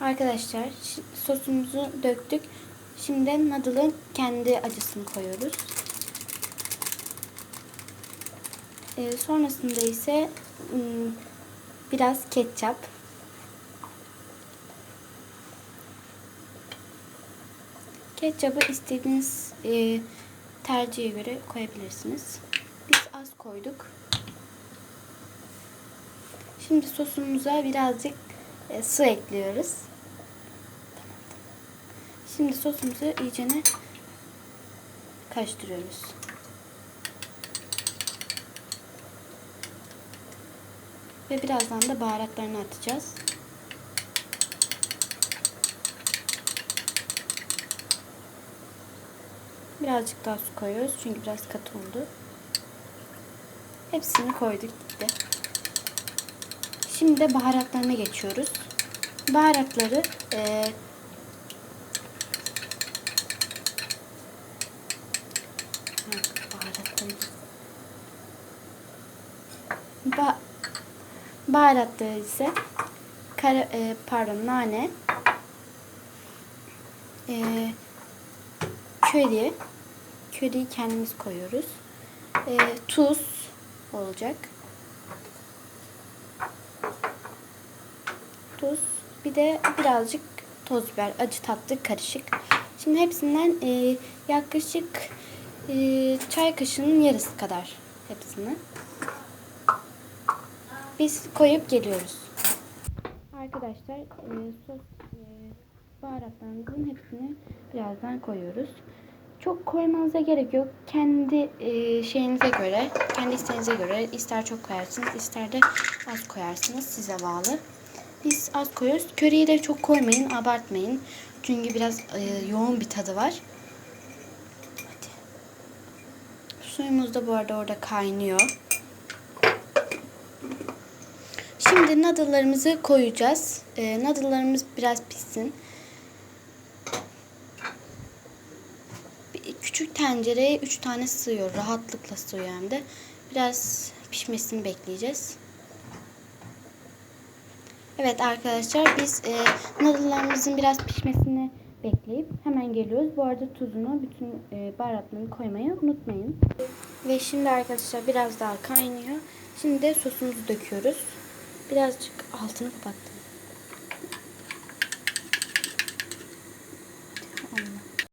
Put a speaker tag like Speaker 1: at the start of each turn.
Speaker 1: Arkadaşlar sosumuzu döktük. Şimdi noodle'ın kendi acısını koyuyoruz. Ee, sonrasında ise biraz ketçap. Ketçabı istediğiniz e, tercihe göre koyabilirsiniz. Biz az koyduk. Şimdi sosumuza birazcık e, su ekliyoruz. Şimdi sosumuzu iyicene karıştırıyoruz. Ve birazdan da baharatlarını atacağız. Birazcık daha su koyuyoruz çünkü biraz katı oldu. Hepsini koyduk gitti. Şimdi de baharatlarına geçiyoruz. Baharatları e, baharatları ba baharatları ise kara, e, pardon nane e, köri köriyi kendimiz koyuyoruz. E, tuz olacak. Tuz. Bir de birazcık toz biber. Acı tatlı karışık. Şimdi hepsinden e, yaklaşık e, çay kaşığının yarısı kadar hepsini. Biz koyup geliyoruz. Arkadaşlar e, sos e, baharatlarımızın hepsini birazdan koyuyoruz. Çok koymanıza gerek yok. Kendi e, şeyinize göre, kendi isteğinize göre ister çok koyarsınız, ister de az koyarsınız. Size bağlı. Biz az koyuyoruz. Köriyi de çok koymayın, abartmayın. Çünkü biraz e, yoğun bir tadı var. Hadi. Suyumuz da bu arada orada kaynıyor. Şimdi noodle'larımızı koyacağız. E, noodle'larımız biraz pişsin. Küçük tencereye 3 tane sığıyor. Rahatlıkla sığıyor hem de. Biraz pişmesini bekleyeceğiz. Evet arkadaşlar biz e, noodle'larımızın biraz pişmesini bekleyip hemen geliyoruz. Bu arada tuzunu, bütün e, baharatlarını koymayı unutmayın. Ve şimdi arkadaşlar biraz daha kaynıyor. Şimdi de sosumuzu döküyoruz. Birazcık altını kapattım. Allah.